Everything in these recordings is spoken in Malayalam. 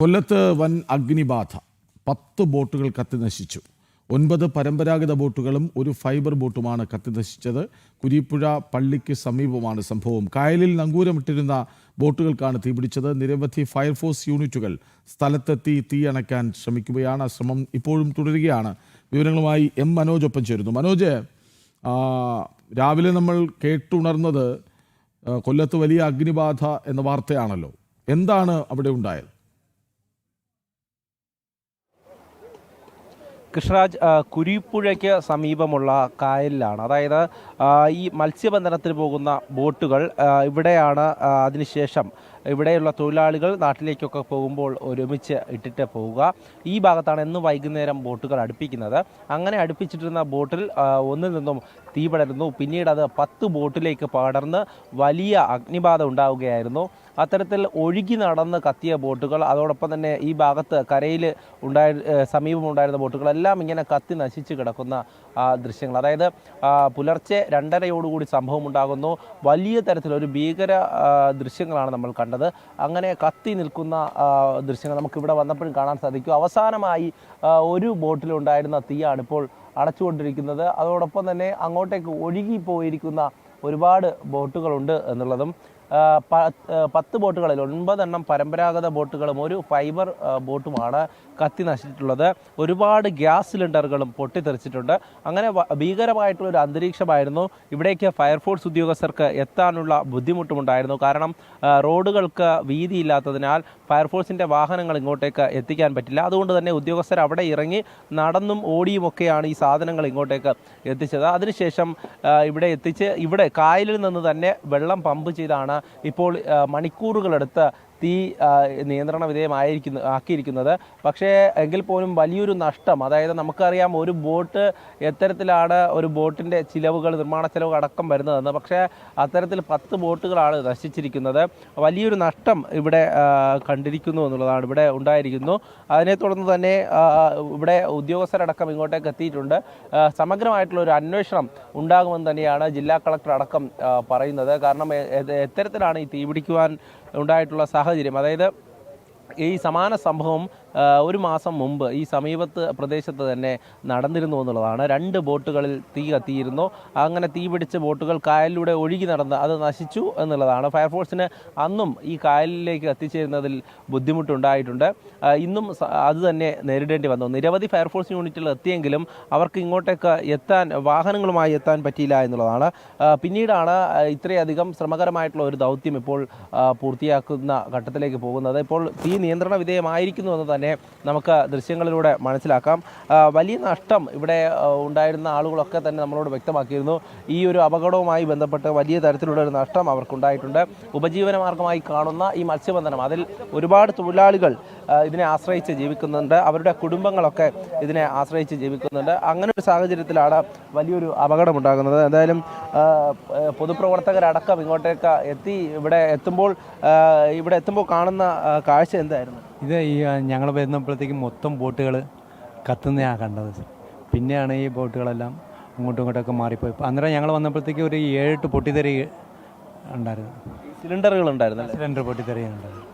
കൊല്ലത്ത് വൻ അഗ്നിബാധ. പത്ത് ബോട്ടുകൾ കത്തിനശിച്ചു ഒൻപത് പരമ്പരാഗത ബോട്ടുകളും ഒരു ഫൈബർ ബോട്ടുമാണ് കത്തിനശിച്ചത് കുരിപ്പുഴ പള്ളിക്ക് സമീപമാണ് സംഭവം. കായലിൽ നങ്കൂരമിട്ടിരുന്ന ബോട്ടുകൾക്കാണ് തീപിടിച്ചത്. നിരവധി ഫയർഫോഴ്സ് യൂണിറ്റുകൾ സ്ഥലത്തെത്തി തീ അണയ്ക്കാൻ ശ്രമിക്കുകയാണ്. ശ്രമം ഇപ്പോഴും തുടരുകയാണ്. വിവരങ്ങളുമായി എം മനോജ് ഒപ്പം ചേരുന്നു. മനോജ് രാവിലെ നമ്മൾ കേട്ടുണർന്നത് കൊല്ലത്ത് വലിയ അഗ്നിബാധ എന്ന വാർത്തയാണല്ലോ. എന്താണ് അവിടെ ഉണ്ടായത്? കൃഷ്ണരാജ് കുരിപ്പുഴയ്ക്ക് സമീപമുള്ള കായലിലാണ്. അതായത് ഈ മത്സ്യബന്ധനത്തിന് പോകുന്ന ബോട്ടുകൾ ഇവിടെയാണ് അതിനുശേഷം ഇവിടെയുള്ള തൊഴിലാളികൾ നാട്ടിലേക്കൊക്കെ പോകുമ്പോൾ ഒരുമിച്ച് ഇട്ടിട്ട് പോവുക. ഈ ഭാഗത്താണ് എന്നും വൈകുന്നേരം ബോട്ടുകൾ അടുപ്പിക്കുന്നത്. അങ്ങനെ അടുപ്പിച്ചിട്ടിരുന്ന ബോട്ടിൽ ഒന്നിൽ നിന്നും തീ പടരുന്നു. പിന്നീട് അത് പത്ത് ബോട്ടിലേക്ക് പടർന്ന് വലിയ അഗ്നിബാധ ഉണ്ടാവുകയായിരുന്നു. അത്തരത്തിൽ ഒഴുകി നടന്ന് കത്തിയ ബോട്ടുകൾ അതോടൊപ്പം തന്നെ ഈ ഭാഗത്ത് കരയിൽ ഉണ്ടായ സമീപമുണ്ടായിരുന്ന ബോട്ടുകളെല്ലാം ഇങ്ങനെ കത്തി നശിച്ച് കിടക്കുന്ന ദൃശ്യങ്ങൾ. അതായത് പുലർച്ചെ രണ്ടരയോടുകൂടി സംഭവം ഉണ്ടാകുന്നു. വലിയ തരത്തിലൊരു ഭീകര ദൃശ്യങ്ങളാണ് നമ്മൾ കണ്ടത്. അങ്ങനെ കത്തി നിൽക്കുന്ന ദൃശ്യങ്ങൾ നമുക്ക് ഇവിടെ വന്നപ്പോഴും കാണാൻ സാധിക്കും. അവസാനമായി ഒരു ബോട്ടിലുണ്ടായിരുന്ന തീയാണ് ഇപ്പോൾ അടച്ചുകൊണ്ടിരിക്കുന്നത്. അതോടൊപ്പം തന്നെ അങ്ങോട്ടേക്ക് ഒഴുകി പോയിരിക്കുന്ന ഒരുപാട് ബോട്ടുകളുണ്ട് എന്നുള്ളതും പത്ത് ബോട്ടുകളിൽ ഒൻപതെണ്ണം പരമ്പരാഗത ബോട്ടുകളും ഒരു ഫൈബർ ബോട്ടുമാണ് കത്തി നശിച്ചിട്ടുള്ളത്. ഒരുപാട് ഗ്യാസ് സിലിണ്ടറുകളും പൊട്ടിത്തെറിച്ചിട്ടുണ്ട്. അങ്ങനെ ഭീകരമായിട്ടുള്ള ഒരു അന്തരീക്ഷമായിരുന്നു. ഇവിടേക്ക് ഫയർഫോഴ്സ് ഉദ്യോഗസ്ഥർക്ക് എത്താനുള്ള ബുദ്ധിമുട്ടുമുണ്ടായിരുന്നു. കാരണം റോഡുകൾക്ക് വീതിയില്ലാത്തതിനാൽ ഫയർഫോഴ്സിന്റെ വാഹനങ്ങൾ ഇങ്ങോട്ടേക്ക് എത്തിക്കാൻ പറ്റില്ല. അതുകൊണ്ട് തന്നെ ഉദ്യോഗസ്ഥർ അവിടെ ഇറങ്ങി നടന്നും ഓടിയുമൊക്കെയാണ് ഈ സാധനങ്ങൾ ഇങ്ങോട്ടേക്ക് എത്തിച്ചത്. അതിനുശേഷം ഇവിടെ എത്തിച്ച് ഇവിടെ കായലിൽ നിന്ന് തന്നെ വെള്ളം പമ്പ് ചെയ്താണ് ഇപ്പോൾ മണിക്കൂറുകളെടുത്ത തീ നിയന്ത്രണ വിധേയമായിരിക്കുന്നു ആക്കിയിരിക്കുന്നത്. പക്ഷേ എങ്കിൽ പോലും വലിയൊരു നഷ്ടം. അതായത് നമുക്കറിയാം ഒരു ബോട്ട് എത്തരത്തിലാണ് ഒരു ബോട്ടിന്റെ ചിലവുകൾ നിർമ്മാണ ചിലവുകൾ അടക്കം വരുന്നതെന്ന്. പക്ഷേ അത്തരത്തിൽ പത്ത് ബോട്ടുകളാണ് നശിച്ചിരിക്കുന്നത്. വലിയൊരു നഷ്ടം ഇവിടെ കണ്ടിരിക്കുന്നു എന്നുള്ളതാണ് ഇവിടെ ഉണ്ടായിരിക്കുന്നു. അതിനെ തുടർന്ന് തന്നെ ഇവിടെ ഉദ്യോഗസ്ഥരടക്കം ഇങ്ങോട്ടേക്ക് എത്തിയിട്ടുണ്ട്. സമഗ്രമായിട്ടുള്ള ഒരു അന്വേഷണം ഉണ്ടാകുമെന്ന് തന്നെയാണ് ജില്ലാ കളക്ടർ അടക്കം പറയുന്നത്. കാരണം എത്തരത്തിലാണ് ഈ തീപിടിക്കുവാൻ ഉണ്ടായിട്ടുള്ള അതായത് ഈ സമാന സംഭവം ഒരു മാസം മുമ്പ് ഈ സമീപത്ത് പ്രദേശത്ത് തന്നെ നടന്നിരുന്നു എന്നുള്ളതാണ്. രണ്ട് ബോട്ടുകളിൽ തീ കത്തിയിരുന്നു. അങ്ങനെ തീ പിടിച്ച ബോട്ടുകൾ കായലിലൂടെ ഒഴുകി നടന്ന് അത് നശിച്ചു എന്നുള്ളതാണ്. ഫയർഫോഴ്സിന് അന്നും ഈ കായലിലേക്ക് എത്തിച്ചേരുന്നതിൽ ബുദ്ധിമുട്ടുണ്ടായിട്ടുണ്ട്. ഇന്നും അത് തന്നെ നേരിടേണ്ടി വന്നു. നിരവധി ഫയർഫോഴ്സ് യൂണിറ്റുകൾ എത്തിയെങ്കിലും അവർക്ക് ഇങ്ങോട്ടേക്ക് എത്താൻ വാഹനങ്ങളുമായി എത്താൻ പറ്റിയില്ല എന്നുള്ളതാണ്. പിന്നീടാണ് ഇത്രയധികം ശ്രമകരമായിട്ടുള്ള ഒരു ദൗത്യം ഇപ്പോൾ പൂർത്തിയാക്കുന്ന ഘട്ടത്തിലേക്ക് പോകുന്നത്. ഇപ്പോൾ തീ നിയന്ത്രണ വിധേയമായിരിക്കുന്നു എന്ന് തന്നെ നമുക്ക് ദൃശ്യങ്ങളിലൂടെ മനസ്സിലാക്കാം. വലിയ നഷ്ടം ഇവിടെ ഉണ്ടായിരുന്ന ആളുകളൊക്കെ തന്നെ നമ്മളോട് വ്യക്തമാക്കിയിരുന്നു. ഈ ഒരു അപകടവുമായി ബന്ധപ്പെട്ട് വലിയ തരത്തിലുള്ള ഒരു നഷ്ടം അവർക്കുണ്ടായിട്ടുണ്ട്. ഉപജീവന മാർഗമായി കാണുന്ന ഈ മത്സ്യബന്ധനം അതിൽ ഒരുപാട് തൊഴിലാളികൾ ഇതിനെ ആശ്രയിച്ച് ജീവിക്കുന്നുണ്ട്. അവരുടെ കുടുംബങ്ങളൊക്കെ ഇതിനെ ആശ്രയിച്ച് ജീവിക്കുന്നുണ്ട്. അങ്ങനെ ഒരു സാഹചര്യത്തിലാണ് വലിയൊരു അപകടമുണ്ടാകുന്നത്. എന്തായാലും പൊതുപ്രവർത്തകരടക്കം ഇങ്ങോട്ടേക്ക് എത്തി ഇവിടെ എത്തുമ്പോൾ ഇവിടെ എത്തുമ്പോൾ കാണുന്ന കാഴ്ച എന്തായിരുന്നു? ഇത് ഈ ഞങ്ങൾ വരുന്നപ്പോഴത്തേക്കും മൊത്തം ബോട്ടുകൾ കത്തുന്നതാണ് കണ്ടത്. പിന്നെയാണ് ഈ ബോട്ടുകളെല്ലാം അങ്ങോട്ടും ഇങ്ങോട്ടൊക്കെ മാറിപ്പോയി. അന്നേരം ഞങ്ങൾ വന്നപ്പോഴത്തേക്കും ഒരു ഏഴെട്ട് പൊട്ടിത്തെറി ഉണ്ടായിരുന്നു. സിലിണ്ടറുകൾ ഉണ്ടായിരുന്നു സിലിണ്ടർ പൊട്ടിത്തെറി ഉണ്ടായിരുന്നു.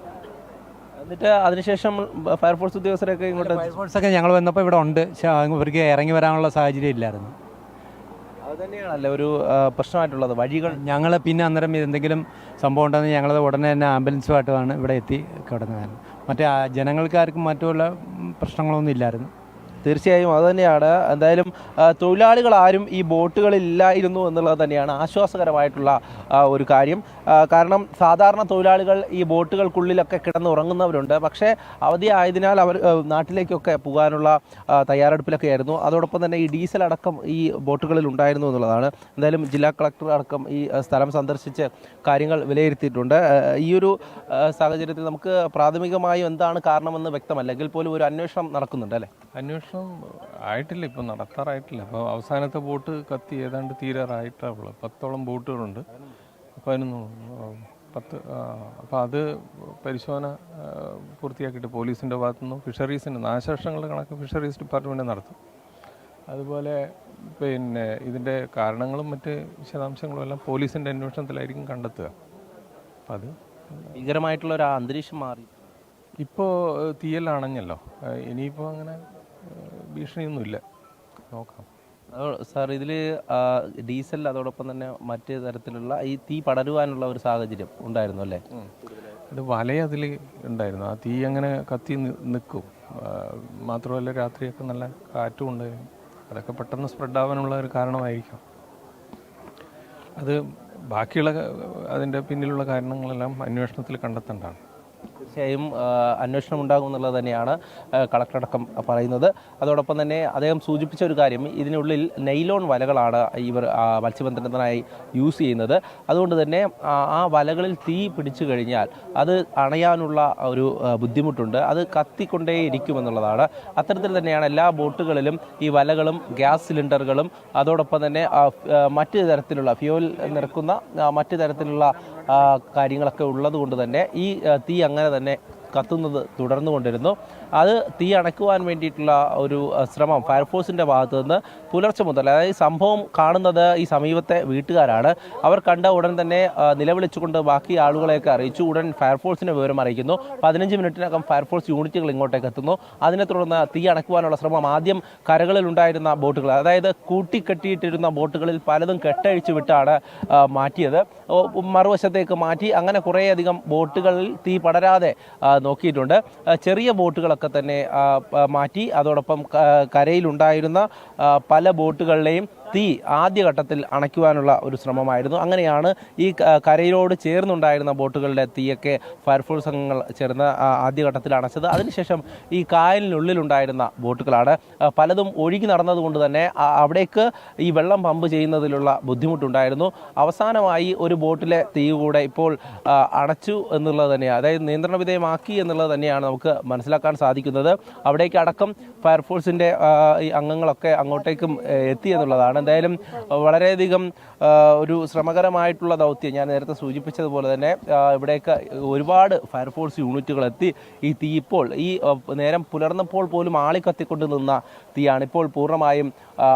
എന്നിട്ട് അതിനുശേഷം ഫയർഫോഴ്സ് ഉദ്യോഗസ്ഥരൊക്കെ ഇങ്ങോട്ട് ഫയർഫോഴ്സ് ഒക്കെ ഞങ്ങൾ വന്നപ്പോൾ ഇവിടെ ഉണ്ട്. പക്ഷേ ഇവർക്ക് ഇറങ്ങി വരാനുള്ള സാഹചര്യം ഇല്ലായിരുന്നു. അത് തന്നെയാണല്ലേ ഒരു പ്രശ്നമായിട്ടുള്ളത്? വഴികൾ ഞങ്ങൾ പിന്നെ അന്നേരം എന്തെങ്കിലും സംഭവം ഉണ്ടെന്ന് ഞങ്ങൾ ഉടനെ തന്നെ ആംബുലൻസുമായിട്ടാണ് ഇവിടെ എത്തി കിടന്നത് മറ്റേ ജനങ്ങൾക്കാർക്കും മറ്റുള്ള പ്രശ്നങ്ങളൊന്നും ഇല്ലായിരുന്നു. തീർച്ചയായും അത് തന്നെയാണ്. എന്തായാലും തൊഴിലാളികൾ ആരും ഈ ബോട്ടുകളില്ലായിരുന്നു എന്നുള്ളത് തന്നെയാണ് ആശ്വാസകരമായിട്ടുള്ള ഒരു കാര്യം. കാരണം സാധാരണ തൊഴിലാളികൾ ഈ ബോട്ടുകൾക്കുള്ളിലൊക്കെ കിടന്നുറങ്ങുന്നവരുണ്ട്. പക്ഷേ അവധി ആയതിനാൽ അവർ നാട്ടിലേക്കൊക്കെ പോകാനുള്ള തയ്യാറെടുപ്പിലൊക്കെ ആയിരുന്നു. അതോടൊപ്പം തന്നെ ഈ ഡീസൽ അടക്കം ഈ ബോട്ടുകളിൽ ഉണ്ടായിരുന്നു എന്നുള്ളതാണ്. എന്തായാലും ജില്ലാ കളക്ടർ അടക്കം ഈ സ്ഥലം സന്ദർശിച്ച് കാര്യങ്ങൾ വിലയിരുത്തിയിട്ടുണ്ട്. ഈ ഒരു സാഹചര്യത്തിൽ നമുക്ക് പ്രാഥമികമായി എന്താണ് കാരണമെന്ന് വ്യക്തമല്ലെങ്കിൽ പോലും ഒരു അന്വേഷണം നടക്കുന്നുണ്ട് അല്ലേ? അന്വേഷണം ആയിട്ടില്ല ഇപ്പം നടത്താറായിട്ടില്ല. അപ്പോൾ അവസാനത്തെ ബോട്ട് കത്തി ഏതാണ്ട് തീരാറായിട്ടാവുള്ളൂ പത്തോളം ബോട്ടുകളുണ്ട്. പതിനൊന്ന് പത്ത് അപ്പോൾ അത് പരിശോധന പൂർത്തിയാക്കിയിട്ട് പോലീസിന്റെ ഭാഗത്തുനിന്നും ഫിഷറീസിന്റെ നാശനഷ്ടങ്ങളുടെ കണക്ക് ഫിഷറീസ് ഡിപ്പാർട്ട്മെന്റ് നടത്തും. അതുപോലെ പിന്നെ ഇതിന്റെ കാരണങ്ങളും മറ്റ് വിശദാംശങ്ങളും എല്ലാം പോലീസിന്റെ അന്വേഷണത്തിലായിരിക്കും കണ്ടെത്തുക. അപ്പം അത് ഭീകരമായിട്ടുള്ള ഒരു അന്തരീക്ഷം മാറി. ഇപ്പോൾ അണഞ്ഞല്ലോ. ഏഹ് ഇനിയിപ്പോൾ അങ്ങനെ ഭീഷണിയൊന്നുമില്ല. നോക്കാം. സാർ ഇതിൽ ഡീസൽ അതോടൊപ്പം തന്നെ മറ്റ് തരത്തിലുള്ള ഈ തീ പടരുവാനുള്ള ഒരു സാഹചര്യം ഉണ്ടായിരുന്നു അല്ലേ? അത് വല അതിൽ ഉണ്ടായിരുന്നു. ആ തീ അങ്ങനെ കത്തി നിൽക്കും മാത്രമല്ല രാത്രിയൊക്കെ നല്ല കാറ്റും ഉണ്ട്. അതൊക്കെ പെട്ടെന്ന് സ്പ്രെഡ് ആവാനുള്ള ഒരു കാരണമായിരിക്കും. അത് ബാക്കിയുള്ള അതിന്റെ പിന്നിലുള്ള കാരണങ്ങളെല്ലാം അന്വേഷണത്തിൽ കണ്ടെത്തേണ്ടതാണ്. തീർച്ചയായും അന്വേഷണം ഉണ്ടാകും എന്നുള്ളത് തന്നെയാണ് കളക്ടറടക്കം പറയുന്നത്. അതോടൊപ്പം തന്നെ അദ്ദേഹം സൂചിപ്പിച്ച ഒരു കാര്യം ഇതിനുള്ളിൽ നൈലോൺ വലകളാണ് ഇവർ മത്സ്യബന്ധനത്തിനായി യൂസ് ചെയ്യുന്നത്. അതുകൊണ്ട് തന്നെ ആ, വലകളിൽ തീ പിടിച്ചു കഴിഞ്ഞാൽ അത് അണയാനുള്ള ഒരു ബുദ്ധിമുട്ടുണ്ട്. അത് കത്തിക്കൊണ്ടേ ഇരിക്കുമെന്നുള്ളതാണ് അത്തരത്തിൽ തന്നെയാണ് എല്ലാ ബോട്ടുകളിലും ഈ വലകളും ഗ്യാസ് സിലിണ്ടറുകളും അതോടൊപ്പം തന്നെ മറ്റു തരത്തിലുള്ള ഫ്യൂൽ നിറക്കുന്ന മറ്റു തരത്തിലുള്ള കാര്യങ്ങളൊക്കെ ഉള്ളത് കൊണ്ട് തന്നെ ഈ തീ അങ്ങനെ തന്നെ കത്തുന്നത് തുടർന്നു കൊണ്ടിരുന്നു അത് തീ അണയ്ക്കുവാൻ വേണ്ടിയിട്ടുള്ള ഒരു ശ്രമം ഫയർഫോഴ്സിന്റെ ഭാഗത്തു നിന്ന് പുലർച്ചെ മുതൽ അതായത് സംഭവം കാണുന്നത് ഈ സമീപത്തെ വീട്ടുകാരാണ്. അവർ കണ്ട ഉടൻ തന്നെ നിലവിളിച്ചുകൊണ്ട് ബാക്കി ആളുകളെയൊക്കെ അറിയിച്ചു. ഉടൻ ഫയർഫോഴ്സിനെ വിവരം അറിയിക്കുന്നു. പതിനഞ്ച് മിനിറ്റിനകം ഫയർഫോഴ്സ് യൂണിറ്റുകൾ ഇങ്ങോട്ടേക്ക് എത്തുന്നു. അതിനെ തുടർന്ന് തീ അണയ്ക്കുവാനുള്ള ശ്രമം ആദ്യം കരകളിൽ ഉണ്ടായിരുന്ന ബോട്ടുകൾ അതായത് കൂട്ടിക്കെട്ടിയിട്ടിരുന്ന ബോട്ടുകളിൽ പലതും കെട്ടഴിച്ചു വിട്ടാണ് മാറ്റിയത്. മറുവശത്തേക്ക് മാറ്റി അങ്ങനെ കുറേയധികം ബോട്ടുകളിൽ തീ പടരാതെ നോക്കിയിട്ടുണ്ട്. ചെറിയ ബോട്ടുകളൊക്കെ തന്നെ മാറ്റി. അതോടൊപ്പം കരയിലുണ്ടായിരുന്ന പല ബോട്ടുകളിലെയും തീ ആദ്യഘട്ടത്തിൽ അണയ്ക്കുവാനുള്ള ഒരു ശ്രമമായിരുന്നു. അങ്ങനെയാണ് ഈ കരയിലോട് ചേർന്നുണ്ടായിരുന്ന ബോട്ടുകളുടെ തീയൊക്കെ ഫയർഫോഴ്സ് അംഗങ്ങൾ ചേർന്ന് ആദ്യഘട്ടത്തിൽ അണച്ചത്. അതിനുശേഷം ഈ കായലിനുള്ളിലുണ്ടായിരുന്ന ബോട്ടുകളാണ്. പലതും ഒഴുകി നടന്നതുകൊണ്ട് തന്നെ അവിടേക്ക് ഈ വെള്ളം പമ്പ് ചെയ്യുന്നതിലുള്ള ബുദ്ധിമുട്ടുണ്ടായിരുന്നു. അവസാനമായി ഒരു ബോട്ടിലെ തീ കൂടെ ഇപ്പോൾ അടച്ചു എന്നുള്ളത് തന്നെയാണ് അതായത് നിയന്ത്രണ വിധേയമാക്കി എന്നുള്ളത് തന്നെയാണ് നമുക്ക് മനസ്സിലാക്കാൻ സാധിക്കുന്നത്. അവിടേക്ക് അടക്കം ഫയർഫോഴ്സിന്റെ അംഗങ്ങളൊക്കെ അങ്ങോട്ടേക്കും എത്തി എന്നുള്ളതാണ് എന്തായാലും വളരെയധികം ഒരു ശ്രമകരമായിട്ടുള്ള ദൗത്യം ഞാൻ നേരത്തെ സൂചിപ്പിച്ചതുപോലെ തന്നെ ഇവിടേക്ക് ഒരുപാട് ഫയർഫോഴ്സ് യൂണിറ്റുകൾ എത്തി ഈ തീ ഇപ്പോൾ ഈ നേരം പുലർന്നപ്പോൾ പോലും ആളി കത്തിക്കൊണ്ട് നിന്ന തീയാണ് ഇപ്പോൾ പൂർണമായും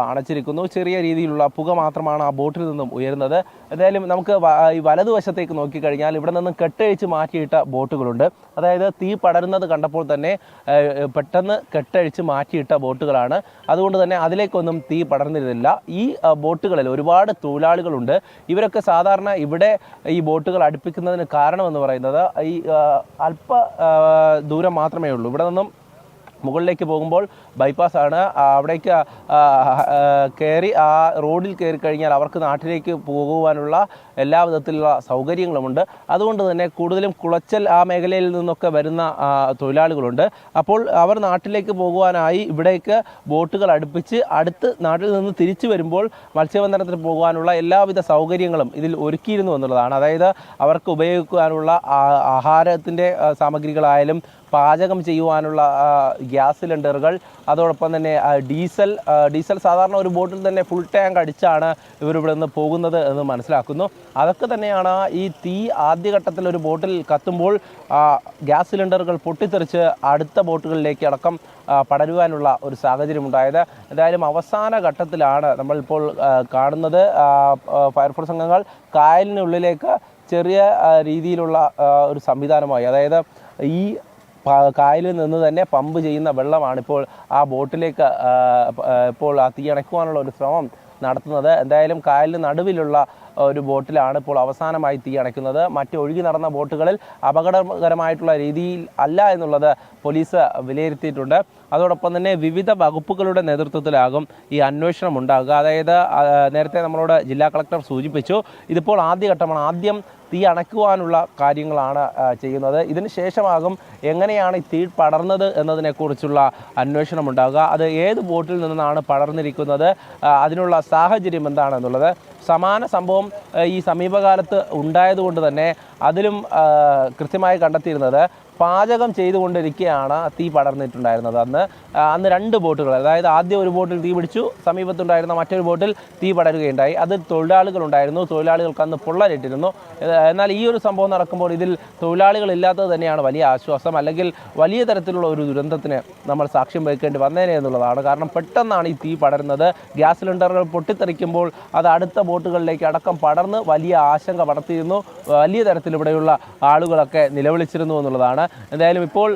അണച്ചിരിക്കുന്നു. ചെറിയ രീതിയിലുള്ള പുക മാത്രമാണ് ആ ബോട്ടിൽ നിന്നും ഉയരുന്നത്. എന്തായാലും നമുക്ക് ഈ വലതുവശത്തേക്ക് നോക്കിക്കഴിഞ്ഞാൽ ഇവിടെ നിന്നും കെട്ടഴിച്ച് മാറ്റിയിട്ട ബോട്ടുകളുണ്ട്. അതായത് തീ പടരുന്നത് കണ്ടപ്പോൾ തന്നെ പെട്ടെന്ന് കെട്ടഴിച്ച് മാറ്റിയിട്ട ബോട്ടുകളാണ്. അതുകൊണ്ട് തന്നെ അതിലേക്കൊന്നും തീ പടർന്നിരുന്നില്ല. ഈ ആ, ബോട്ടുകളിൽ ഒരുപാട് തൊഴിലാളികളുണ്ട്. ഇവരൊക്കെ സാധാരണ ഇവിടെ ഈ ബോട്ടുകൾ അടുപ്പിക്കുന്നതിന് കാരണമെന്ന് പറയുന്നത് ഈ അല്പ ദൂരം മാത്രമേ ഉള്ളൂ. ഇവിടെ നിന്നും മുകളിലേക്ക് പോകുമ്പോൾ ബൈപ്പാസ് ആണ്. അവിടേക്ക് കയറി ആ റോഡിൽ കയറി കഴിഞ്ഞാൽ അവർക്ക് നാട്ടിലേക്ക് പോകുവാനുള്ള എല്ലാ വിധത്തിലുള്ള സൗകര്യങ്ങളുമുണ്ട്. അതുകൊണ്ട് തന്നെ കൂടുതലും കുളച്ചൽ ആ മേഖലയിൽ നിന്നൊക്കെ വരുന്ന തൊഴിലാളികളുണ്ട്. അപ്പോൾ അവർ നാട്ടിലേക്ക് പോകുവാനായി ഇവിടേക്ക് ബോട്ടുകൾ അടുപ്പിച്ച് അടുത്ത് നാട്ടിൽ നിന്ന് തിരിച്ചു വരുമ്പോൾ മത്സ്യബന്ധനത്തിന് പോകുവാനുള്ള എല്ലാവിധ സൗകര്യങ്ങളും ഇതിൽ ഒരുക്കിയിരുന്നു എന്നുള്ളതാണ്. അതായത് അവർക്ക് ഉപയോഗിക്കാനുള്ള ആഹാരത്തിന്റെ സാമഗ്രികളായാലും പാചകം ചെയ്യുവാനുള്ള ഗ്യാസ് സിലിണ്ടറുകൾ. അതോടൊപ്പം തന്നെ ഡീസൽ ഡീസൽ സാധാരണ ഒരു ബോട്ടിൽ തന്നെ ഫുൾ ടാങ്ക് അടിച്ചാണ് ഇവരിവിടെ നിന്ന് പോകുന്നത് എന്ന് മനസ്സിലാക്കുന്നു. അതൊക്കെ തന്നെയാണ് ഈ തീ ആദ്യഘട്ടത്തിൽ ഒരു ബോട്ടിൽ കത്തുമ്പോൾ ഗ്യാസ് സിലിണ്ടറുകൾ പൊട്ടിത്തെറിച്ച് അടുത്ത ബോട്ടുകളിലേക്ക് അടക്കം പടരുവാനുള്ള ഒരു സാഹചര്യം ഉണ്ടായത് എന്തായാലും അവസാന ഘട്ടത്തിലാണ് നമ്മളിപ്പോൾ കാണുന്നത്. ഫയർഫോഴ്സ് അംഗങ്ങൾ കായലിനുള്ളിലേക്ക് ചെറിയ രീതിയിലുള്ള ഒരു സംവിധാനമായി. അതായത് ഈ കായലിൽ നിന്ന് തന്നെ പമ്പ് ചെയ്യുന്ന വെള്ളമാണ് ഇപ്പോൾ ആ ബോട്ടിലേക്ക് ഇപ്പോൾ ആ തീ അണയ്ക്കുവാനുള്ള ഒരു ശ്രമം നടത്തുന്നത്. എന്തായാലും കായലിന് നടുവിലുള്ള ഒരു ബോട്ടിലാണ് ഇപ്പോൾ അവസാനമായി തീ അണയ്ക്കുന്നത് മറ്റ് ഒഴുകി നടന്ന ബോട്ടുകളിൽ അപകടകരമായിട്ടുള്ള രീതിയിൽ അല്ല എന്നുള്ളത് പോലീസ് വിലയിരുത്തിയിട്ടുണ്ട്. അതോടൊപ്പം തന്നെ വിവിധ വകുപ്പുകളുടെ നേതൃത്വത്തിലാകും ഈ അന്വേഷണം ഉണ്ടാകുക. അതായത് നേരത്തെ നമ്മളോട് ജില്ലാ കളക്ടർ സൂചിപ്പിച്ചു ഇതിപ്പോൾ ആദ്യഘട്ടമാണ്. ആദ്യം തീ അണക്കുവാനുള്ള കാര്യങ്ങളാണ് ചെയ്യുന്നത്. ഇതിന് ശേഷമാകും എങ്ങനെയാണ് ഈ തീ പടർന്നത് എന്നതിനെക്കുറിച്ചുള്ള അന്വേഷണം ഉണ്ടാകുക അത് ഏത് ബോട്ടിൽ നിന്നാണ് പടർന്നിരിക്കുന്നത്? അതിനുള്ള സാഹചര്യം എന്താണെന്നുള്ളത് സമാന സംഭവം ഈ സമീപകാലത്ത് ഉണ്ടായതുകൊണ്ട് തന്നെ അതിലും കൃത്യമായി കണ്ടെത്തിയിരുന്നത് പാചകം ചെയ്തുകൊണ്ടിരിക്കുകയാണ് തീ പടർന്നിട്ടുണ്ടായിരുന്നത്. അന്ന് അന്ന് രണ്ട് ബോട്ടുകൾ അതായത് ആദ്യം ഒരു ബോട്ടിൽ തീ പിടിച്ചു സമീപത്തുണ്ടായിരുന്ന മറ്റൊരു ബോട്ടിൽ തീ പടരുകയുണ്ടായി. അത് തൊഴിലാളികളുണ്ടായിരുന്നു തൊഴിലാളികൾക്ക് അന്ന് പൊള്ളലിട്ടിരുന്നു. എന്നാൽ ഈ ഒരു സംഭവം നടക്കുമ്പോൾ ഇതിൽ തൊഴിലാളികളില്ലാത്തത് തന്നെയാണ് വലിയ ആശ്വാസം. അല്ലെങ്കിൽ വലിയ തരത്തിലുള്ള ഒരു ദുരന്തത്തിന് നമ്മൾ സാക്ഷ്യം വഹിക്കേണ്ടി വന്നേനെ എന്നുള്ളതാണ്. കാരണം പെട്ടെന്നാണ് ഈ തീ പടരുന്നത്. ഗ്യാസ് സിലിണ്ടറുകൾ പൊട്ടിത്തെറിക്കുമ്പോൾ അത് അടുത്ത ബോട്ടുകളിലേക്ക് അടക്കം പടർന്ന് വലിയ ആശങ്ക പടർത്തിയിരുന്നു വലിയ തരത്തിൽ ഇവിടെയുള്ള ആളുകളൊക്കെ നിലവിളിച്ചിരുന്നു എന്നുള്ളതാണ്. എന്തായാലും ഇപ്പോൾ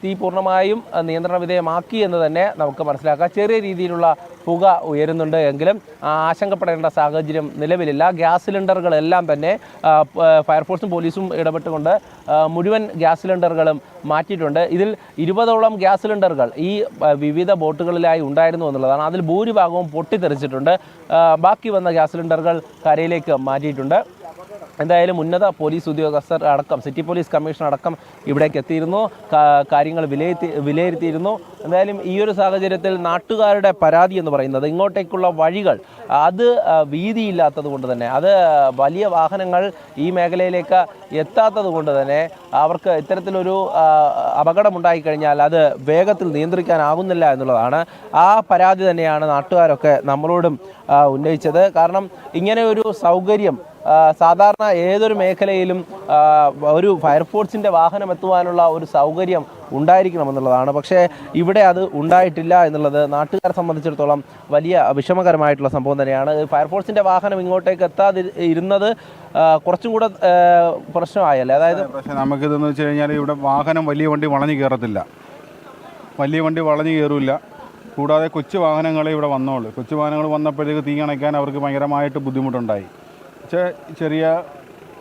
തീ പൂർണമായും നിയന്ത്രണ വിധേയമാക്കി എന്ന് തന്നെ നമുക്ക് മനസ്സിലാക്കാം. ചെറിയ രീതിയിലുള്ള പുക ഉയരുന്നുണ്ട് എങ്കിലും ആശങ്കപ്പെടേണ്ട സാഹചര്യം നിലവിലില്ല. ഗ്യാസ് സിലിണ്ടറുകളെല്ലാം തന്നെ ഫയർഫോഴ്സും പോലീസും ഇടപെട്ടുകൊണ്ട് മുഴുവൻ ഗ്യാസ് സിലിണ്ടറുകളും മാറ്റിയിട്ടുണ്ട്. ഇതിൽ ഇരുപതോളം ഗ്യാസ് സിലിണ്ടറുകൾ ഈ വിവിധ ബോട്ടുകളിലായി ഉണ്ടായിരുന്നു എന്നുള്ളതാണ്. അതിൽ ഭൂരിഭാഗവും പൊട്ടിത്തെറിച്ചിട്ടുണ്ട്. ബാക്കി വന്ന ഗ്യാസ് സിലിണ്ടറുകൾ കരയിലേക്ക് മാറ്റിയിട്ടുണ്ട്. എന്തായാലും ഉന്നത പോലീസ് ഉദ്യോഗസ്ഥർ അടക്കം സിറ്റി പോലീസ് കമ്മീഷൻ അടക്കം ഇവിടേക്ക് എത്തിയിരുന്നു. കാര്യങ്ങൾ വിലയിരുത്തി വിലയിരുത്തിയിരുന്നു. എന്തായാലും ഈ ഒരു സാഹചര്യത്തിൽ നാട്ടുകാരുടെ പരാതി എന്ന് പറയുന്നത് ഇങ്ങോട്ടേക്കുള്ള വഴികൾ അത് വീതിയില്ലാത്തത് കൊണ്ട് തന്നെ അത് വലിയ വാഹനങ്ങൾ ഈ മേഖലയിലേക്ക് എത്താത്തത് കൊണ്ട് തന്നെ അവർക്ക് ഇത്തരത്തിലൊരു അപകടമുണ്ടായിക്കഴിഞ്ഞാൽ അപകടമുണ്ടായി കഴിഞ്ഞാൽ അത് വേഗത്തിൽ നിയന്ത്രിക്കാനാകുന്നില്ല എന്നുള്ളതാണ്. ആ പരാതി തന്നെയാണ് നാട്ടുകാരൊക്കെ നമ്മളോടും ഉന്നയിച്ചത്. കാരണം ഇങ്ങനെ ഒരു സൗകര്യം സാധാരണ ഏതൊരു മേഖലയിലും ഒരു ഫയർഫോഴ്സിന്റെ വാഹനം എത്തുവാനുള്ള ഒരു സൗകര്യം ഉണ്ടായിരിക്കണം എന്നുള്ളതാണ്. പക്ഷേ ഇവിടെ അത് ഉണ്ടായിട്ടില്ല എന്നുള്ളത് നാട്ടുകാരെ സംബന്ധിച്ചിടത്തോളം വലിയ വിഷമകരമായിട്ടുള്ള സംഭവം തന്നെയാണ്. ഫയർഫോഴ്സിന്റെ വാഹനം ഇങ്ങോട്ടേക്ക് എത്താതി ഇരുന്നത് കുറച്ചും കൂടെ പ്രശ്നമായല്ലേ? അതായത് പക്ഷേ നമുക്കിതെന്ന് വെച്ച് കഴിഞ്ഞാൽ ഇവിടെ വാഹനം വലിയ വണ്ടി വളഞ്ഞു കയറത്തില്ല. വലിയ വണ്ടി വളഞ്ഞു കയറില്ല. കൂടാതെ കൊച്ചു വാഹനങ്ങളെ ഇവിടെ വന്നോളൂ. കൊച്ചു വാഹനങ്ങൾ വന്നപ്പോഴത്തേക്ക് തീ അണയ്ക്കാൻ അവർക്ക് ഭയങ്കരമായിട്ട് ബുദ്ധിമുട്ടുണ്ടായി. ചെറിയ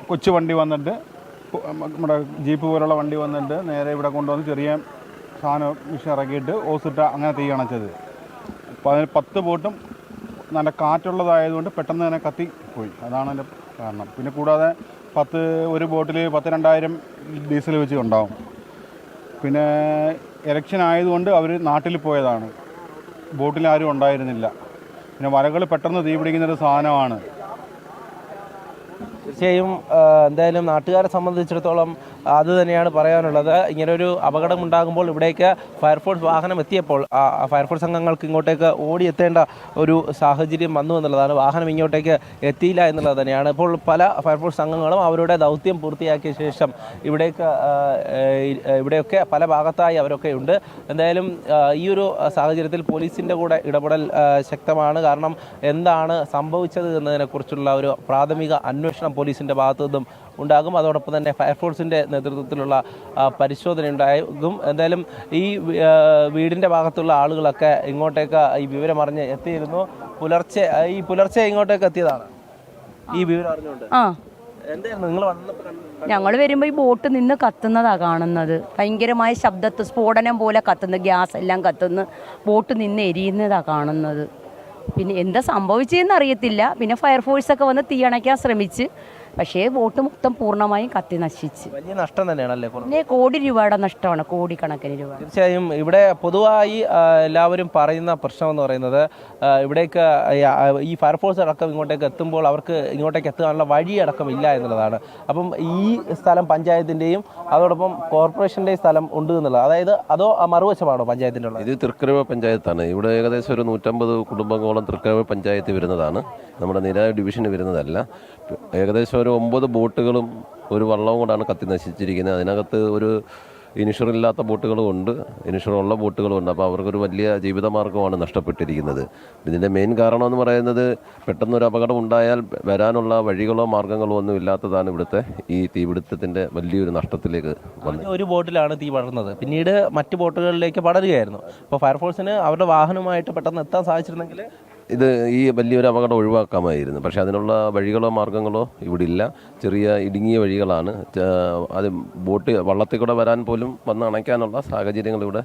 കൊച്ചു വണ്ടി വന്നിട്ട് നമ്മുടെ ജീപ്പ് പോലുള്ള വണ്ടി വന്നിട്ട് നേരെ ഇവിടെ കൊണ്ടുവന്ന് ചെറിയ സാധനം മിഷൻ ഇറക്കിയിട്ട് ഓസിട്ട അങ്ങനെ തീ അണച്ചത് അപ്പോൾ അതിന് പത്ത് ബോട്ടും നല്ല കാറ്റുള്ളതായതുകൊണ്ട് പെട്ടെന്ന് തന്നെ കത്തി പോയി. അതാണ് അതിന്റെ കാരണം. പിന്നെ കൂടാതെ പത്ത് ഒരു ബോട്ടിൽ പത്ത് രണ്ടായിരം ഡീസൽ വെച്ച് ഉണ്ടാവും. പിന്നെ ഇലക്ഷൻ ആയതുകൊണ്ട് അവർ നാട്ടിൽ പോയതാണ്. ബോട്ടിൽ ആരും ഉണ്ടായിരുന്നില്ല. പിന്നെ വലകൾ പെട്ടെന്ന് തീ പിടിക്കുന്നൊരു സാധനമാണ്. Thank you. തീർച്ചയായും എന്തായാലും നാട്ടുകാരെ സംബന്ധിച്ചിടത്തോളം അത് തന്നെയാണ് പറയാനുള്ളത്. ഇങ്ങനൊരു അപകടം ഉണ്ടാകുമ്പോൾ ഇവിടേക്ക് ഫയർഫോഴ്സ് വാഹനം എത്തിയപ്പോൾ ഫയർഫോഴ്സ് അംഗങ്ങൾക്ക് ഇങ്ങോട്ടേക്ക് ഓടിയെത്തേണ്ട ഒരു സാഹചര്യം വന്നു എന്നുള്ളതാണ്. വാഹനം ഇങ്ങോട്ടേക്ക് എത്തിയില്ല എന്നുള്ളത് തന്നെയാണ്. ഇപ്പോൾ പല ഫയർഫോഴ്സ് അംഗങ്ങളും അവരുടെ ദൗത്യം പൂർത്തിയാക്കിയ ശേഷം ഇവിടേക്ക് ഇവിടെയൊക്കെ പല ഭാഗത്തായി അവരൊക്കെ ഉണ്ട്. എന്തായാലും ഈ ഒരു സാഹചര്യത്തിൽ പോലീസിന്റെ കൂടെ ഇടപെടൽ ശക്തമാണ്. കാരണം എന്താണ് സംഭവിച്ചത് എന്നതിനെക്കുറിച്ചുള്ള ഒരു പ്രാഥമിക അന്വേഷണം പോലീസിന്റെ ഭാഗത്തു നിന്നും ഉണ്ടാകും. അതോടൊപ്പം തന്നെ ഫയർഫോഴ്സിന്റെ നേതൃത്വത്തിലുള്ള പരിശോധന ഉണ്ടാകും എന്തായാലും ഈ വീടിന്റെ ഭാഗത്തുള്ള ആളുകളൊക്കെ ഇങ്ങോട്ടേക്ക് ഈ വിവരമറിഞ്ഞ് എത്തിയിരുന്നു. പുലർച്ചെ ഈ പുലർച്ചെ ഇങ്ങോട്ടേക്ക് എത്തിയതാണ്. ഈ വിവരം അറിഞ്ഞുകൊണ്ട്. ഞങ്ങൾ വരുമ്പോൾ ഈ ബോട്ട് നിന്ന് കത്തുന്നതാ കാണുന്നത്. ഭയങ്കരമായ ശബ്ദത്ത് സ്ഫോടനം പോലെ കത്തുന്നു ഗ്യാസ് എല്ലാം കത്തുന്നു ബോട്ട് നിന്ന് എരിയുന്നതാ കാണുന്നത്. പിന്നെ എന്താ സംഭവിച്ചതെന്ന് അറിയത്തില്ല. പിന്നെ ഫയർഫോഴ്സൊക്കെ വന്ന് തീയണയ്ക്കാൻ ശ്രമിച്ച്. പക്ഷേ വോട്ട് മൊത്തം പൂർണമായും കത്തി നശിച്ച്. വലിയ നഷ്ടം തന്നെയാണല്ലേ പിന്നെ കോടി രൂപയുടെ നഷ്ടമാണ് കോടിക്കണക്കിന് രൂപ. തീർച്ചയായും ഇവിടെ പൊതുവായി എല്ലാവരും പറയുന്ന പ്രശ്നം എന്ന് പറയുന്നത് ഇവിടേക്ക് ഈ, ഫയർഫോഴ്സ് അടക്കം ഇങ്ങോട്ടേക്ക് എത്തുമ്പോൾ അവർക്ക് ഇങ്ങോട്ടേക്ക് എത്താനുള്ള വഴി അടക്കം ഇല്ല എന്നുള്ളതാണ്. അപ്പം ഈ സ്ഥലം പഞ്ചായത്തിന്റെയും അതോടൊപ്പം കോർപ്പറേഷന്റെയും സ്ഥലം ഉണ്ട് എന്നുള്ളത്. അതായത് അതോ മറുവശമാണോ പഞ്ചായത്തിന്റെ ഉള്ളത്? ഇത് തൃക്കരവ പഞ്ചായത്താണ്. ഇവിടെ ഏകദേശം ഒരു നൂറ്റമ്പത് കുടുംബങ്ങളോളം തൃക്കരവ പഞ്ചായത്ത് വരുന്നതാണ്. നമ്മുടെ നിര ഡിവിഷന് വരുന്നതല്ല. ഏകദേശം ഒരു ഒമ്പത് ബോട്ടുകളും ഒരു വള്ളവും കൊണ്ടാണ് കത്തി നശിച്ചിരിക്കുന്നത്. അതിനകത്ത് ഒരു ഇൻഷുർ ഇല്ലാത്ത ബോട്ടുകളും ഉണ്ട്. ഇൻഷുർ ഉള്ള ബോട്ടുകളും ഉണ്ട്. അപ്പോൾ അവർക്കൊരു വലിയ ജീവിതമാർഗമാണ് നഷ്ടപ്പെട്ടിരിക്കുന്നത്. ഇതിന്റെ മെയിൻ കാരണം എന്ന് പറയുന്നത് പെട്ടെന്നൊരു അപകടം ഉണ്ടായാൽ വരാനുള്ള വഴികളോ മാർഗങ്ങളോ ഒന്നും ഇല്ലാത്തതാണ് ഇവിടുത്തെ ഈ തീപിടുത്തത്തിന്റെ വലിയൊരു നഷ്ടത്തിലേക്ക് വന്നത് ഒരു ബോട്ടിലാണ് തീ പടർന്നത്. പിന്നീട് മറ്റ് ബോട്ടുകളിലേക്ക് പടരുകയായിരുന്നു. അപ്പോൾ ഫയർഫോഴ്സിന് അവരുടെ വാഹനവുമായിട്ട് പെട്ടെന്ന് എത്താൻ സാധിച്ചിരുന്നെങ്കിൽ ഇത് ഈ വലിയൊരു അപകടം ഒഴിവാക്കാമായിരുന്നു. പക്ഷെ അതിനുള്ള വഴികളോ മാർഗങ്ങളോ ഇവിടെ ഇല്ല ചെറിയ ഇടുങ്ങിയ വഴികളാണ്. അത് ബോട്ട് വള്ളത്തിൽ കൂടെ വരാൻ പോലും വന്ന് അണയ്ക്കാനുള്ള സാഹചര്യങ്ങൾ ഇവിടെ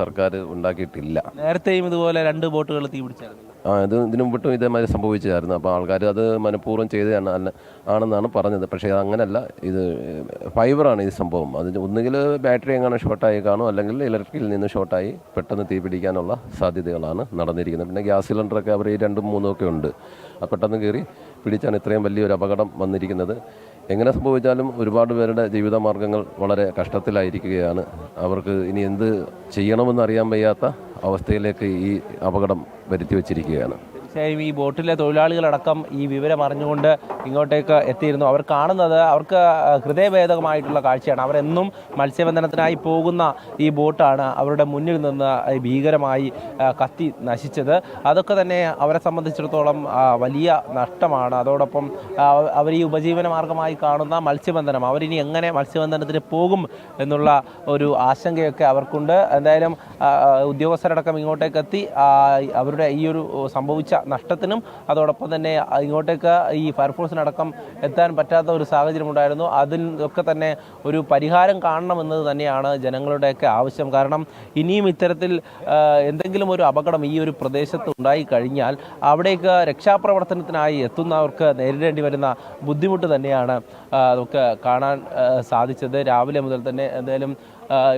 സർക്കാർ ഉണ്ടാക്കിയിട്ടില്ല. നേരത്തെയും ഇതുപോലെ രണ്ട് ബോട്ടുകൾ തീ പിടിച്ചായിരുന്നു ആ ഇത് ഇതിനു മുമ്പിട്ടും ഇതേമാതിരി സംഭവിച്ചതായിരുന്നു. അപ്പോൾ ആൾക്കാർ അത് മനഃപൂർവം ചെയ്തതാണ് അല്ല ആണെന്നാണ് പറഞ്ഞത്. പക്ഷേ അങ്ങനല്ല. ഇത് ഫൈബറാണ് ഈ സംഭവം. അത് ഒന്നുകിൽ ബാറ്ററി എങ്ങനെ ഷോർട്ടായി കാണും അല്ലെങ്കിൽ ഇലക്ട്രിക്കിൽ നിന്ന് ഷോർട്ടായി പെട്ടെന്ന് തീ പിടിക്കാനുള്ള സാധ്യതകളാണ് നടന്നിരിക്കുന്നത്. പിന്നെ ഗ്യാസ് സിലിണ്ടറൊക്കെ അവർ ഈ രണ്ടും മൂന്നും ഒക്കെ ഉണ്ട്. അത് പെട്ടെന്ന് കയറി പിടിച്ചാണ് ഇത്രയും വലിയൊരു അപകടം വന്നിരിക്കുന്നത്. എങ്ങനെ സംഭവിച്ചാലും ഒരുപാട് പേരുടെ ജീവിത മാർഗങ്ങൾ വളരെ കഷ്ടത്തിലായിരിക്കുകയാണ്. അവർക്ക് ഇനി എന്ത് ചെയ്യണമെന്ന് അറിയാൻ വയ്യാത്ത അവസ്ഥയിലേക്ക് ഈ അപകടം വരുത്തി വച്ചിരിക്കുകയാണ് ഈ ബോട്ടിലെ തൊഴിലാളികളടക്കം ഈ വിവരം അറിഞ്ഞുകൊണ്ട് ഇങ്ങോട്ടേക്ക് എത്തിയിരുന്നു. അവർ കാണുന്നത് അവർക്ക് ഹൃദയഭേദകമായിട്ടുള്ള കാഴ്ചയാണ്. അവരെന്നും മത്സ്യബന്ധനത്തിനായി പോകുന്ന ഈ ബോട്ടാണ് അവരുടെ മുന്നിൽ നിന്ന് ഭീകരമായി കത്തി നശിച്ചത്. അതൊക്കെ തന്നെ അവരെ സംബന്ധിച്ചിടത്തോളം വലിയ നഷ്ടമാണ്. അതോടൊപ്പം അവർ ഈ ഉപജീവന മാർഗമായി കാണുന്ന മത്സ്യബന്ധനം അവരിനി എങ്ങനെ മത്സ്യബന്ധനത്തിന് പോകും എന്നുള്ള ഒരു ആശങ്കയൊക്കെ അവർക്കുണ്ട്. എന്തായാലും ഉദ്യോഗസ്ഥരടക്കം ഇങ്ങോട്ടേക്ക് എത്തി ആ, അവരുടെ ഈ ഒരു സംഭവിച്ച നഷ്ടത്തിനും അതോടൊപ്പം തന്നെ ഇങ്ങോട്ടേക്ക് ഈ ഫയർഫോഴ്സിനടക്കം എത്താൻ പറ്റാത്ത ഒരു സാഹചര്യം ഉണ്ടായിരുന്നു. അതിനൊക്കെ തന്നെ ഒരു പരിഹാരം കാണണമെന്നത് തന്നെയാണ് ജനങ്ങളുടെയൊക്കെ ആവശ്യം. കാരണം ഇനിയും ഇത്തരത്തിൽ എന്തെങ്കിലും ഒരു അപകടം ഈ ഒരു പ്രദേശത്ത് ഉണ്ടായി കഴിഞ്ഞാൽ അവിടേക്ക് രക്ഷാപ്രവർത്തനത്തിനായി എത്തുന്നവർക്ക് നേരിടേണ്ടി വരുന്ന ബുദ്ധിമുട്ട് തന്നെയാണ് നമുക്ക് കാണാൻ സാധിച്ചത്. രാവിലെ മുതൽ തന്നെ എന്തായാലും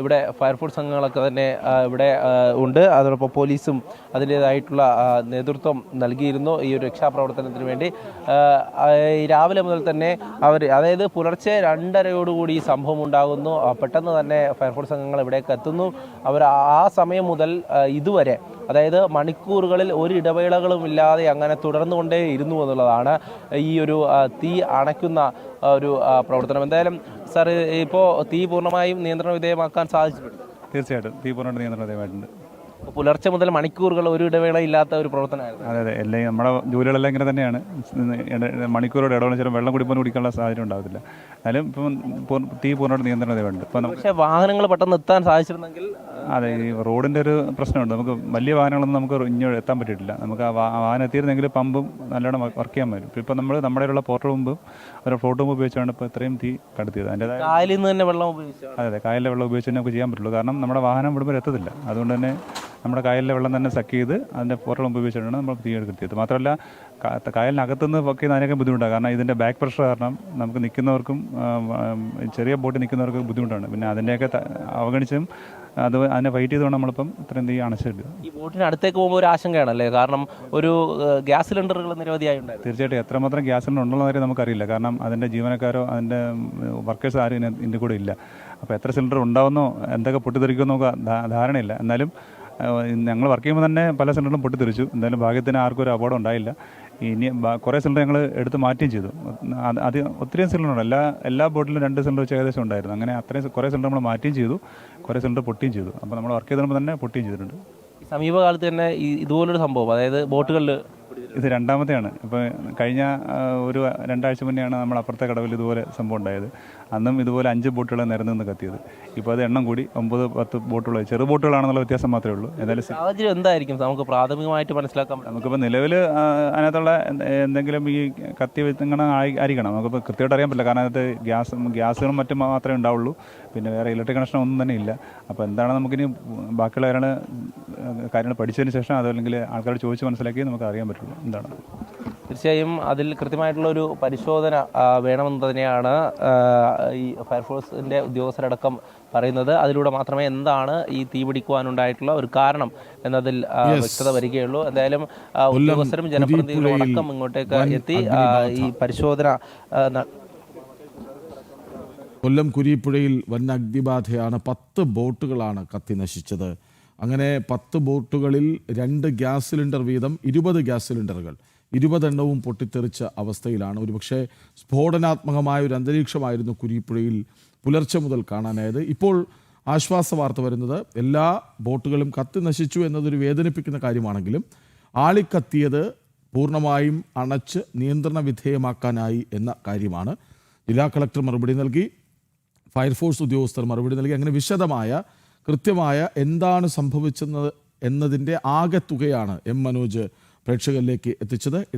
ഇവിടെ ഫയർഫോഴ്സ് അംഗങ്ങളൊക്കെ തന്നെ ഇവിടെ ഉണ്ട്. അതോടൊപ്പം പോലീസും അതിന്റേതായിട്ടുള്ള നേതൃത്വം നൽകിയിരുന്നു ഈ ഒരു രക്ഷാപ്രവർത്തനത്തിന് വേണ്ടി. രാവിലെ മുതൽ തന്നെ അവർ അതായത് പുലർച്ചെ രണ്ടരയോടുകൂടി ഈ സംഭവം ഉണ്ടാകുന്നു. പെട്ടെന്ന് തന്നെ ഫയർഫോഴ്സ് അംഗങ്ങൾ ഇവിടേക്ക് എത്തുന്നു. അവർ ആ സമയം മുതൽ ഇതുവരെ അതായത് മണിക്കൂറുകളിൽ ഒരു ഇടവേളകളും ഇല്ലാതെ അങ്ങനെ തുടർന്നുകൊണ്ടേ ഇരുന്നു എന്നുള്ളതാണ് ഈ ഒരു തീ അണയ്ക്കുന്ന ഒരു പ്രവർത്തനം. എന്തായാലും സാർ ഇപ്പോൾ തീ പൂർണമായും നിയന്ത്രണ വിധേയമാക്കാൻ സാധിച്ചിട്ടുണ്ട്. തീർച്ചയായിട്ടും. തീ പൂർണ നിയന്ത്രണമായിട്ടുണ്ട് പുലർച്ചെ മുതൽ മണിക്കൂറുകൾ ഒരു ഇടവേള ഇല്ലാത്ത ഒരു പ്രവർത്തനമായിരുന്നു. അതെ അതെ. അല്ലെങ്കിൽ നമ്മുടെ ജോലികളെല്ലാം ഇങ്ങനെ തന്നെയാണ്. മണിക്കൂറോടെ ഇടവേള ചില വെള്ളം കുടിപ്പോലും കുടിക്കാനുള്ള സാഹചര്യം ഉണ്ടാകത്തില്ല എന്നാലും ഇപ്പം തീ പൂർണമായിട്ട് നിയന്ത്രണതയുണ്ട് ഇപ്പം നമുക്ക് പക്ഷേ വാഹനങ്ങൾ പെട്ടെന്ന് എത്താൻ സാധിച്ചിരുന്നെങ്കിൽ അതെ ഈ റോഡിന്റെ ഒരു പ്രശ്നമുണ്ട്. നമുക്ക് വലിയ വാഹനങ്ങളൊന്നും നമുക്ക് ഇങ്ങോട്ട് എത്താൻ പറ്റിയിട്ടില്ല. നമുക്ക് ആ വാഹനം എത്തിയിരുന്നെങ്കിൽ പമ്പും നല്ലോണം വർക്ക് ചെയ്യാൻ പറ്റും. ഇപ്പം നമ്മൾ നമ്മുടെ ഉള്ള പോർട്ടൽ പമ്പും ഒരു ഫ്ലോട്ട് പമ്പ് ഉപയോഗിച്ചാണ് ഇപ്പോൾ ഇത്രയും തീ കടത്തിയത്. അതിന്റെ കായലിൽ നിന്ന് തന്നെ വെള്ളം ഉപയോഗിച്ചു അതെ അതെ. കായലിലെ വെള്ളം ഉപയോഗിച്ച് തന്നെ നമുക്ക് ചെയ്യാൻ പറ്റുള്ളൂ. കാരണം നമ്മുടെ വാഹനം വിടുമ്പോൾ എത്തത്തില്ല. അതുകൊണ്ട് തന്നെ നമ്മുടെ കായലിലെ വെള്ളം തന്നെ സക്ക് ചെയ്ത് അതിന്റെ പുറം ഉപയോഗിച്ചിട്ടാണ് നമ്മൾ തീ എടുത്തിയത് മാത്രമല്ല കായലിനകത്തുനിന്ന് പൊക്കി അതിനൊക്കെ ബുദ്ധിമുട്ടാണ്. കാരണം ഇതിന്റെ ബാക്ക് പ്രഷർ കാരണം നമുക്ക് നിൽക്കുന്നവർക്കും ചെറിയ ബോട്ടിൽ നിൽക്കുന്നവർക്കും ബുദ്ധിമുട്ടാണ്. പിന്നെ അതിന്റെയൊക്കെ അവഗണിച്ചും അത് അതിനെ ഫൈറ്റ് ചെയ്തുകൊണ്ട് നമ്മളിപ്പം ഇത്രയും തീ അണച്ചിട്ട് ഈ ബോട്ടിന് അടുത്തേക്ക് പോകുമ്പോൾ ഒരു ആശങ്കയാണല്ലേ? കാരണം ഒരു ഗ്യാസ് സിലിണ്ടറുകൾ നിരവധിയായി ഉണ്ടായിരുന്നു. തീർച്ചയായിട്ടും എത്രമാത്രം ഗ്യാസ് സിലിണ്ടർ ഉണ്ടെന്നുള്ള കാര്യം നമുക്കറിയില്ല. കാരണം അതിന്റെ ജീവനക്കാരോ അതിന്റെ വർക്കേഴ്സ് ആരും ഇതിന്റെ കൂടെ ഇല്ല. അപ്പോൾ എത്ര സിലിണ്ടർ ഉണ്ടാവുന്നോ എന്തൊക്കെ പൊട്ടിത്തെറിക്കുമെന്നോ ഒക്കെ ധാരണയില്ല. എന്നാലും ഞങ്ങൾ വർക്ക് ചെയ്യുമ്പോൾ തന്നെ പല സിലിണ്ടറും പൊട്ടിത്തെറിച്ചു. എന്തായാലും ഭാഗ്യത്തിന് ആർക്കും ഒരു അപകടം ഉണ്ടായില്ല. ഇനി കുറേ സിലിണ്ടർ ഞങ്ങൾ എടുത്ത് മാറ്റുകയും ചെയ്തു. അത് ഒത്തിരി സിലിണ്ടറുണ്ട് എല്ലാ എല്ലാ ബോട്ടിലും രണ്ട് സിലിണ്ടർ വെച്ച് ഏകദേശം ഉണ്ടായിരുന്നു. അങ്ങനെ അത്രയും കുറേ സിലിണ്ടർ നമ്മൾ മാറ്റുകയും ചെയ്തു. കുറേ സിലിണ്ടർ പൊട്ടിയും ചെയ്തു. അപ്പോൾ നമ്മൾ വർക്ക് ചെയ്തപ്പോൾ തന്നെ പൊട്ടുകയും ചെയ്തിട്ടുണ്ട്. സമീപകാലത്ത് തന്നെ ഇതുപോലൊരു സംഭവം അതായത് ബോട്ടുകളിൽ ഇത് രണ്ടാമത്തെയാണ്. ഇപ്പോൾ കഴിഞ്ഞ ഒരു രണ്ടാഴ്ച മുന്നെയാണ് നമ്മൾ അപ്പുറത്തെ കടവിൽ ഇതുപോലെ സംഭവം ഉണ്ടായത്. അന്നും ഇതുപോലെ അഞ്ച് ബോട്ടുകളെ നിരന്ന് നിന്ന് കത്തിയത്. ഇപ്പോൾ അത് എണ്ണം കൂടി ഒമ്പത് പത്ത് ബോട്ടുകൾ ചെറു ബോട്ടുകളാണെന്നുള്ള വ്യത്യാസം മാത്രമേ ഉള്ളൂ. എന്തായാലും സാഹചര്യം എന്തായിരിക്കും? നമുക്ക് പ്രാഥമികമായിട്ട് മനസ്സിലാക്കാൻ പറ്റും. നമുക്കിപ്പോൾ നിലവിൽ അതിനകത്തുള്ള എന്ത് എന്തെങ്കിലും ഈ കത്തി ആയി ആയിരിക്കണം. നമുക്കിപ്പോൾ കൃത്യമായിട്ട് അറിയാൻ പറ്റില്ല. കാരണം അതിനകത്ത് ഗ്യാസ് ഗ്യാസുകളും മറ്റും മാത്രമേ ഉണ്ടാവുള്ളൂ. പിന്നെ വേറെ ഇലക്ട്രിക് കണക്ഷൻ ഒന്നും തന്നെ ഇല്ല. അപ്പോൾ എന്താണ് നമുക്കിനി ബാക്കിയുള്ള കാര്യങ്ങൾ കാര്യങ്ങൾ പഠിച്ചതിന് ശേഷം അതല്ലെങ്കിൽ ആൾക്കാരോട് ചോദിച്ച് മനസ്സിലാക്കി നമുക്ക് അറിയാൻ എന്താണ്? തീർച്ചയായും അതിൽ കൃത്യമായിട്ടുള്ള ഒരു പരിശോധന വേണമെന്ന് തന്നെയാണ് ഈ ഫയർഫോഴ്സിന്റെ ഉദ്യോഗസ്ഥരടക്കം പറയുന്നത്. അതിലൂടെ മാത്രമേ എന്താണ് ഈ തീപിടിക്കുവാനുണ്ടായിട്ടുള്ള ഒരു കാരണം എന്നതിൽ വ്യക്തത വരികയുള്ളൂ. എന്തായാലും ഉദ്യോഗസ്ഥരും ജനപ്രതിനിധികളും അടക്കം ഇങ്ങോട്ടേക്ക് എത്തി ഈ പരിശോധന കൊല്ലം കുരിപ്പുഴയിൽ വൻ അഗ്നിബാധയാണ് പത്ത് ബോട്ടുകളാണ് കത്തി നശിച്ചത്. അങ്ങനെ പത്ത് ബോട്ടുകളിൽ രണ്ട് ഗ്യാസ് സിലിണ്ടർ വീതം ഇരുപത് ഗ്യാസ് സിലിണ്ടറുകൾ. ഇരുപതെണ്ണവും പൊട്ടിത്തെറിച്ച അവസ്ഥയിലാണ്. ഒരുപക്ഷെ സ്ഫോടനാത്മകമായ ഒരു അന്തരീക്ഷമായിരുന്നു കുരിപ്പുഴയിൽ പുലർച്ചെ മുതൽ കാണാനായത്. ഇപ്പോൾ ആശ്വാസ വാർത്ത വരുന്നത് എല്ലാ ബോട്ടുകളും കത്തി നശിച്ചു എന്നതൊരു വേദനിപ്പിക്കുന്ന കാര്യമാണെങ്കിലും ആളിക്കത്തിയത് പൂർണമായും അണച്ച് നിയന്ത്രണ വിധേയമാക്കാനായി എന്ന കാര്യമാണ്. ജില്ലാ കളക്ടർ മറുപടി നൽകി ഫയർഫോഴ്സ് ഉദ്യോഗസ്ഥർ മറുപടി നൽകി. അങ്ങനെ വിശദമായ കൃത്യമായ എന്താണ് സംഭവിച്ചത് എന്നതിന്റെ ആകെ തുകയാണ് എം മനോജ് പ്രേക്ഷകരിലേക്ക് എത്തിച്ചത്.